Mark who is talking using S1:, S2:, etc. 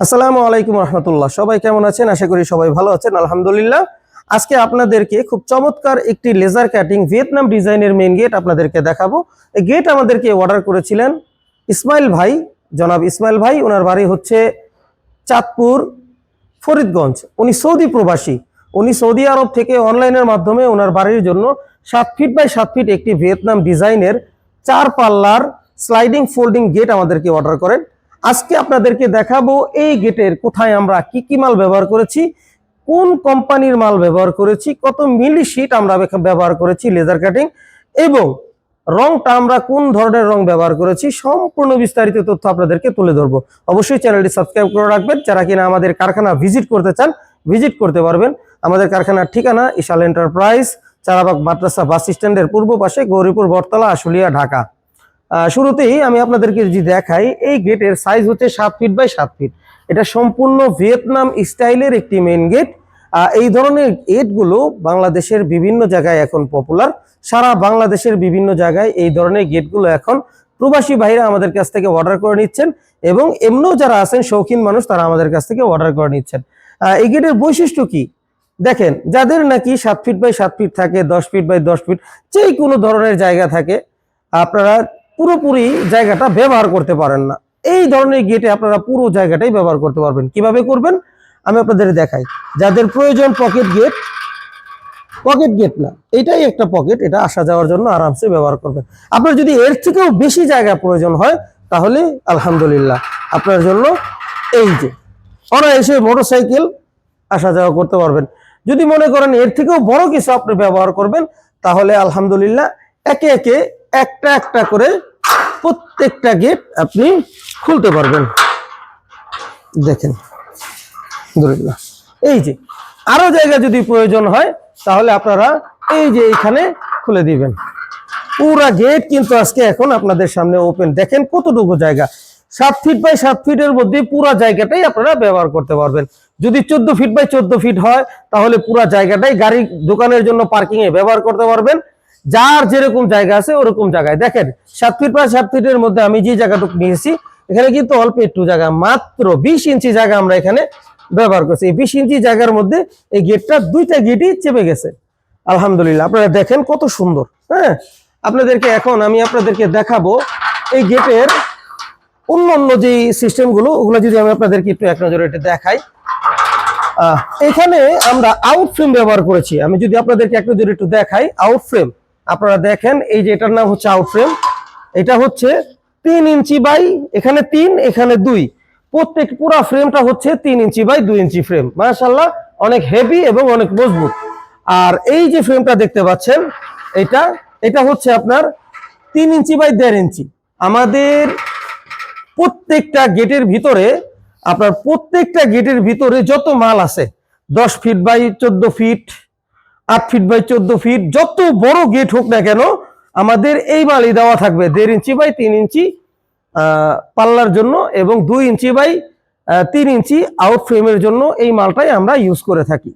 S1: আসসালামু আলাইকুম রহমতুল্লাহ। সবাই কেমন আছেন? আশা করি সবাই ভালো আছেন। আলহামদুলিল্লাহ, আজকে আপনাদেরকে খুব চমৎকার একটি লেজার কাটিং ভিয়েতনাম ডিজাইনের মেইন গেট আপনাদেরকে দেখাবো। এই গেট আমাদেরকে অর্ডার করেছিলেন ইসমাইল ভাই, জনাব ইসমাইল ভাই। ওনার বাড়ি হচ্ছে চাঁদপুর, ফরিদগঞ্জ। উনি সৌদি প্রবাসী। উনি সৌদি আরব থেকে অনলাইনের মাধ্যমে ওনার বাড়ির জন্য সাত ফিট বাই সাত ফিট একটি ভিয়েতনাম ডিজাইনের চার পাল্লার স্লাইডিং ফোল্ডিং গেট আমাদেরকে অর্ডার করেন। আজকে আপনাদেরকে দেখাবো এই গেটের কোথায় আমরা কি কি মাল ব্যবহার করেছি, কোন কোম্পানির মাল ব্যবহার করেছি, কত মিলি শিট আমরা ব্যবহার করেছি লেজার কাটিং এবং রংটা আমরা কোন ধরনের রং ব্যবহার করেছি সম্পূর্ণ বিস্তারিত তথ্য আপনাদেরকে তুলে ধরবো। অবশ্যই চ্যানেলটি সাবস্ক্রাইব করে রাখবেন, যারা কিনা আমাদের কারখানা ভিজিট করতে চান, ভিজিট করতে পারবেন। আমাদের কারখানার ঠিকানা ইশাল এন্টারপ্রাইজ, চারাবাগ মাদ্রাসা বাস স্ট্যান্ডের পূর্ব পাশে গৌরীপুর বটতলা, আশুলিয়া, ঢাকা। শুরুতেই আমি আপনাদেরকে যদি দেখাই, এই গেটের সাইজ হচ্ছে সাত ফিট বাই সাত ফিট এটা সম্পূর্ণ ভিয়েতনাম স্টাইলের একটি মেন গেট এই ধরনের গেটগুলো বাংলাদেশের বিভিন্ন জায়গায় এখন পপুলার সারা বাংলাদেশের বিভিন্ন জায়গায় এই ধরনের গেটগুলো এখন প্রবাসী ভাইরা আমাদের কাছ থেকে অর্ডার করে নিচ্ছেন এবং এমনিও যারা আছেন, শৌখিন মানুষ, তারা আমাদের কাছ থেকে অর্ডার করে নিচ্ছেন। এই গেটের বৈশিষ্ট্য কি? দেখেন, যাদের নাকি সাত ফিট বাই সাত ফিট থাকে, দশ ফিট বাই দশ ফিট যে কোনো ধরনের জায়গা থাকে, আপনারা পুরোপুরি জায়গাটা ব্যবহার করতে পারেন না। এই ধরনের গেটে আপনারা পুরো জায়গাটাই ব্যবহার করতে পারবেন। কীভাবে করবেন? আমি আপনাদের দেখাই। যাদের প্রয়োজন পকেট গেট পকেট গেট না, এটাই একটা পকেট। এটা আসা যাওয়ার জন্য আরামসে ব্যবহার করবেন। আপনার যদি এর থেকেও বেশি জায়গা প্রয়োজন হয়, তাহলে আলহামদুলিল্লাহ আপনার জন্য এই যে, অনায়াসে মোটরসাইকেল আসা যাওয়া করতে পারবেন। যদি মনে করেন এর থেকেও বড় কিছু আপনি ব্যবহার করবেন, তাহলে আলহামদুলিল্লাহ একে একে একটা একটা করে প্রত্যেকটা গেট আপনি খুলতে পারবেন। দেখেন এই যে, আরও জায়গা যদি প্রয়োজন হয়, তাহলে আপনারা এই যে এইখানে খুলে দিবেন। পুরা গেট কিন্তু আজকে এখন আপনাদের সামনে ওপেন দেখেন কতটুকু জায়গা। সাত ফিট বাই সাত ফিটের মধ্যে পুরা জায়গাটাই আপনারা ব্যবহার করতে পারবেন। যদি চোদ্দ ফিট বাই চোদ্দ ফিট হয়, তাহলে পুরা জায়গাটাই গাড়ি দোকানের জন্য পার্কিং এ ব্যবহার করতে পারবেন। যার যেরকম জায়গা আছে ওরকম জায়গায়। দেখেন, সাত ফিট বাই সাত ফিটের মধ্যে আমি যে জায়গাটুকু নিয়েছি, এখানে কিন্তু অল্প একটু জায়গা, মাত্র বিশ ইঞ্চি জায়গা আমরা এখানে ব্যবহার করছি। এই বিশ ইঞ্চি জায়গার মধ্যে এই গেটটা দুইটা গেটই চেপে গেছে। আলহামদুলিল্লাহ, আপনারা দেখেন কত সুন্দর হ্যাঁ? আপনাদেরকে এখন আমি আপনাদেরকে দেখাবো এই গেটের অন্য অন্য যে সিস্টেমগুলো, ওগুলো যদি আমি আপনাদেরকে একটু এক নজরে একটু দেখাই। এখানে আমরা আউট ফ্রেম ব্যবহার করেছি। আমি যদি আপনাদেরকে এক নজরে একটু দেখাই আউট ফ্রেম আপনারা দেখেন, এই যে এটার নাম হচ্ছে আউট ফ্রেম এটা হচ্ছে তিন ইঞ্চি বাই, এখানে তিন, এখানে দুই। প্রত্যেক পুরো ফ্রেমটা হচ্ছে তিন ইঞ্চি বাই দুই ইঞ্চি ফ্রেম মাশাল্লাহ অনেক হেভি এবং অনেক মজবুত। আর এই যে ফ্রেমটা দেখতে পাচ্ছেন, এটা এটা হচ্ছে আপনার তিন ইঞ্চি বাই দেড় ইঞ্চি। আমাদের প্রত্যেকটা গেটের ভিতরে, আপনার প্রত্যেকটা গেটের ভিতরে যত মাল আছে, দশ ফিট বাই চোদ্দ ফিট আট ফিট বাই চোদ্দ ফিট যত বড় গেট হোক না কেন, আমাদের এই বালি দেওয়া থাকবে দেড় ইঞ্চি বাই তিন ইঞ্চি পাল্লার জন্য এবং দুই ইঞ্চি বাই তিন ইঞ্চি আউট ফ্রেমের জন্য এই মালটাই আমরা ইউজ করে থাকি।